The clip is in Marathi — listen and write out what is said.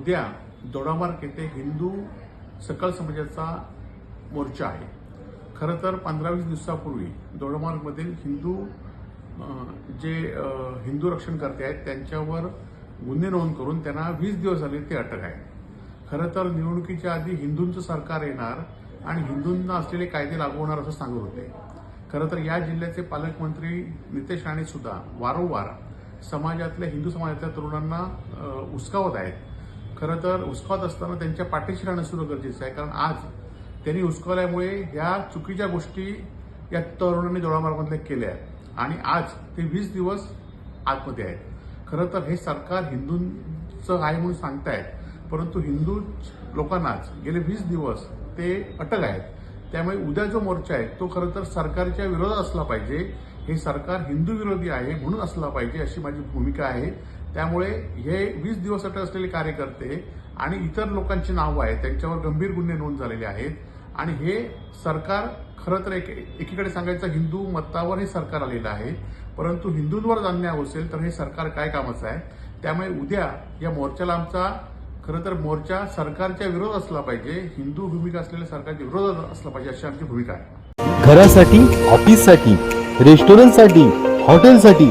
उद्या दोडामार्ग येथे हिंदू सकल समाजाचा मोर्चा आहे. खरं तर पंधरा वीस दिवसापूर्वी दोडामार्गमधील हिंदू जे हिंदू हिंदू रक्षणकर्ते आहेत त्यांच्यावर गुन्हे नोंद करून त्यांना वीस दिवस झाले ते अटक आहे. खरं तर निवडणुकीच्या आधी हिंदूंचं सरकार येणार आणि हिंदूंना असलेले कायदे लागू होणार असं सांगत होते. खरं तर या जिल्ह्याचे पालकमंत्री नितेश राणे सुद्धा वारंवार समाजातल्या हिंदू समाजातल्या तरुणांना अ, उचकावत आहेत. खरं तर उचकावत असताना त्यांच्या पाठीशी राहणं सुद्धा गरजेचं आहे. कारण आज त्यांनी उचकवल्यामुळे ह्या चुकीच्या गोष्टी या तरुणांनी दोडामार्गामधल्या केल्या आहेत. आणि आज ते वीस दिवस आतमध्ये आहेत. खरं तर हे सरकार हिंदूंचं आहे म्हणून सांगतायत. परंतु हिंदू लोकांनाच गेले वीस दिवस ते अटक आहेत. त्यामुळे उद्या जो मोर्चा आहे तो खरं तर सरकारच्या विरोधात असला पाहिजे. हे सरकार हिंदू विरोधी आहे म्हणून असला पाहिजे अशी माझी भूमिका आहे. त्यामुळे हे वीस दिवस अटक असलेले कार्यकर्ते आणि इतर लोकांची नावं आहेत त्यांच्यावर गंभीर गुन्हे नोंद झालेले आहेत. आणि हे सरकार खरं तर एक एकीकडे सांगायचं हिंदू मतावर हे सरकार आलेलं आहे. परंतु हिंदूंवर जर अन्याय असेल तर हे सरकार काय कामाचं आहे? त्यामुळे उद्या या मोर्चाला आमचा खरं तर मोर्चा सरकारच्या विरोध असला पाहिजे हिंदू भूमिका असलेल्या सरकारच्या विरोधात असला पाहिजे अशी आमची भूमिका आहे. घरासाठी ऑफिससाठी रेस्टॉरंटसाठी हॉटेलसाठी